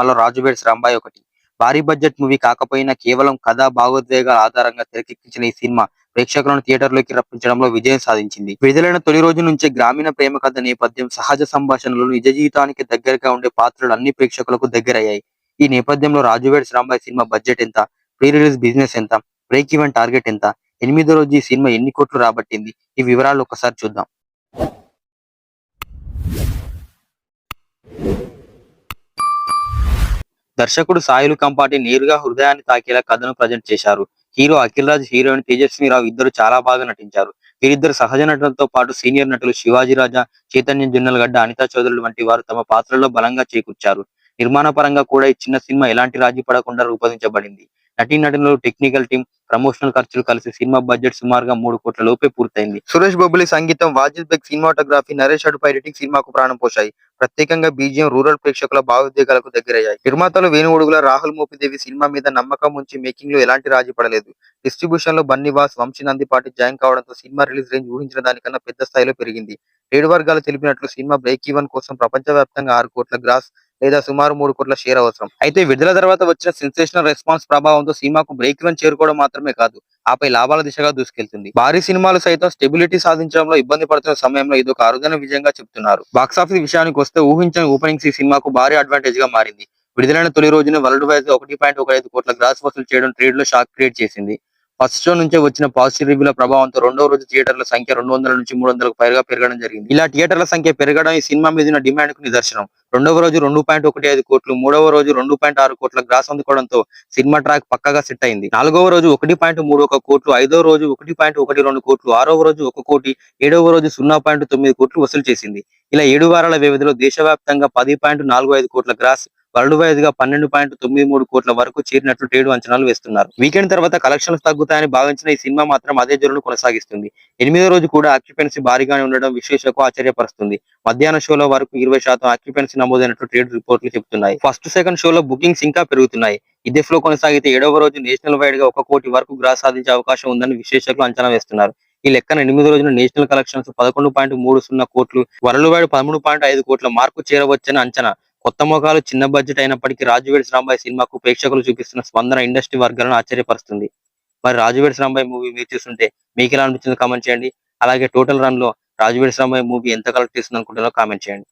సినిమాలో రాజుబేడ్స్ రాంబాయ్ ఒకటి. భారీ బడ్జెట్ మూవీ కాకపోయినా కేవలం కథ భావోద్వేగాల ఆధారంగా తెరకెక్కించిన ఈ సినిమా ప్రేక్షకులను థియేటర్లోకి రప్పించడంలో విజయం సాధించింది. విడుదలైన తొలి రోజు నుంచే గ్రామీణ ప్రేమ కథ నేపథ్యం సహజ సంభాషణలు నిజ జీవితానికి దగ్గరగా ఉండే పాత్రలు అన్ని ప్రేక్షకులకు దగ్గరయ్యాయి. ఈ నేపథ్యంలో రాజువేడ్స్ రాంబాయ్ సినిమా బడ్జెట్ ఎంత? ప్రీ రిలీజ్ బిజినెస్ ఎంత? బ్రేక్ ఈవెన్ టార్గెట్ ఎంత? ఎనిమిదో రోజు ఈ సినిమా ఎన్ని కోట్లు రాబట్టింది? ఈ వివరాలు ఒకసారి చూద్దాం. దర్శకుడు సాయిలు కంపాటి నేరుగా హృదయాన్ని తాకేలా కథను ప్రజెంట్ చేశారు. హీరో అఖిల్ రాజ్ హీరోయిన్ తేజస్విరావు ఇద్దరు చాలా బాగా నటించారు. వీరిద్దరు సహజ నటులతో పాటు సీనియర్ నటులు శివాజీ రాజా చైతన్య జున్నలగడ్డ అనితా చౌదరులు వంటి వారు తమ పాత్రల్లో బలంగా చేకూర్చారు. నిర్మాణ పరంగా కూడా ఈ చిన్న సినిమా ఎలాంటి రాజీ పడకుండా రూపొందించబడింది. నటీనటులు టెక్నికల్ టీం ప్రమోషనల్ ఖర్చులు కలిసి సినిమా బడ్జెట్ సుమారుగా మూడు కోట్ల లోపే పూర్తయింది. సురేష్ బొబ్బులి సంగీతం వాజిద్ బెగ్ సినిమాటోగ్రఫీ నరేష్ అడుపై ఎడిటింగ్ సినిమాకు ప్రాణం పోశాయి. ప్రత్యేకంగా బీజియం రూరల్ ప్రేక్షకుల భావోద్వేగాలకు దగ్గరయ్యాయి. నిర్మాతలు వేణుగొడుగుల రాహుల్ మోపిదేవి సినిమా మీద నమ్మకం ఉంచి మేకింగ్లో ఎలాంటి రాజీ పడలేదు. డిస్ట్రిబ్యూషన్లో బన్నివాస్ వంశీ నందిపాటి జాయిన్ కావడంతో సినిమా రిలీజ్ రేంజ్ ఊహించిన దానికన్నా పెద్ద స్థాయిలో పెరిగింది. ఏడు వర్గాలు తెలిపినట్లు సినిమా బ్రేక్ ఈవెన్ కోసం ప్రపంచవ్యాప్తంగా ఆరు కోట్ల గ్రాస్ లేదా సుమారు మూడు కోట్ల షేర్ అవసరం. అయితే విడుదల తర్వాత వచ్చిన సెన్సేషనల్ రెస్పాన్స్ ప్రభావంతో సినిమాకు బ్రేక్ ఈవెన్ చేరుకోవడం మాత్రమే కాదు ఆపై లాభాల దిశగా దూసుకెళ్తుంది. భారీ సినిమాలు సైతం స్టెబిలిటీ సాధించడంలో ఇబ్బంది పడుతున్న సమయంలో ఇది ఒక అరుదైన విజయంగా చెప్తున్నారు. బాక్సాఫీస్ విషయానికి వస్తే ఊహించని ఓపెనింగ్స్ ఈ సినిమాకు భారీ అడ్వాంటేజ్గా మారింది. విడుదలైన తొలి రోజున వరల్డ్ వైజ్ ఒకటి పాయింట్ ఒక ఐదు కోట్ల గ్రాస్ వసూలు చేయడం ట్రేడ్లో షాక్ క్రియేట్ చేసింది. ఫస్ట్ షో నుంచే వచ్చిన పాజిటివ్ రివ్యూల ప్రభావంతో రెండో రోజు థియేటర్ల సంఖ్య రెండు వందల నుంచి మూడు వందలకు పైగా పెరగడం జరిగింది. ఇలా థియేటర్ల సంఖ్య పెరగడం ఈ సినిమా మీద డిమాండ్కు నిదర్శనం. రెండవ రోజు రెండు పాయింట్ ఒకటి ఐదు కోట్లు మూడవ రోజు రెండు పాయింట్ ఆరు కోట్ల గ్రాస్ అందుకోవడంతో సినిమా ట్రాక్ పక్కగా సెట్ అయింది. నాలుగవ రోజు ఒకటి పాయింట్ మూడు ఒక కోట్లు ఐదవ రోజు ఒకటి పాయింట్ ఒకటి రెండు కోట్లు ఆరవ రోజు ఒక కోటి ఏడవ రోజు సున్నా పాయింట్ తొమ్మిది కోట్లు వసూలు చేసింది. ఇలా ఏడు వారాల వ్యవధిలో దేశవ్యాప్తంగా పది పాయింట్ నాలుగు ఐదు కోట్ల గ్రాస్ వరల్డ్ వైజ్గా పన్నెండు పాయింట్ తొమ్మిది మూడు కోట్ల వరకు చేరినట్లు ట్రేడ్ అంచనాలు వేస్తున్నారు. వీకెండ్ తర్వాత కలెక్షన్స్ తగ్గుతాయని భావించిన ఈ సినిమా మాత్రం అదే జోరును కొనసాగిస్తుంది. ఎనిమిదో రోజు కూడా ఆక్యుపెన్సీ భారీగానే ఉండడం విశ్లేషకు ఆశ్చర్యపరుస్తుంది. మధ్యాహ్న షోలో వరకు ఇరవై శాతం ఆక్యుపెన్సీ నమోదైనట్లు ట్రేడ్ రిపోర్ట్లు చెబుతున్నాయి. ఫస్ట్ సెకండ్ షోలో బుకింగ్స్ ఇంకా పెరుగుతున్నాయి. ఇదే ఫ్లో కొనసాగితే ఏడవ రోజు నేషనల్ వైడ్గా ఒక కోటి వరకు గ్రాస్ సాధించే అవకాశం ఉందని విశ్లేషకులు అంచనా వేస్తున్నారు. ఈ లెక్కన ఎనిమిది రోజున నేషనల్ కలెక్షన్స్ పదకొండు పాయింట్ మూడు సున్నా కోట్లు వరల్డ్ వైడ్ పదమూడు పాయింట్ ఐదు కోట్ల మార్కు చేరవచ్చని అంచనా. కొత్త మొఖాలు చిన్న బడ్జెట్ అయినప్పటికీ రాజువేడ్స్ రాంబాయ్ సినిమాకు ప్రేక్షకులు చూపిస్తున్న స్పందన ఇండస్ట్రీ వర్గాలను ఆశ్చర్యపరుస్తుంది. మరి రాజువేడ్స్ రాంబాయ్ మూవీ మీరు చూస్తుంటే మీకు ఎలా అనిపించిందో కామెంట్ చేయండి. అలాగే టోటల్ రన్లో రాజువేడ్స్ రాంబాయ్ మూవీ ఎంత కలెక్ట్ చేస్తుంది అనుకుంటున్నారో కామెంట్ చేయండి.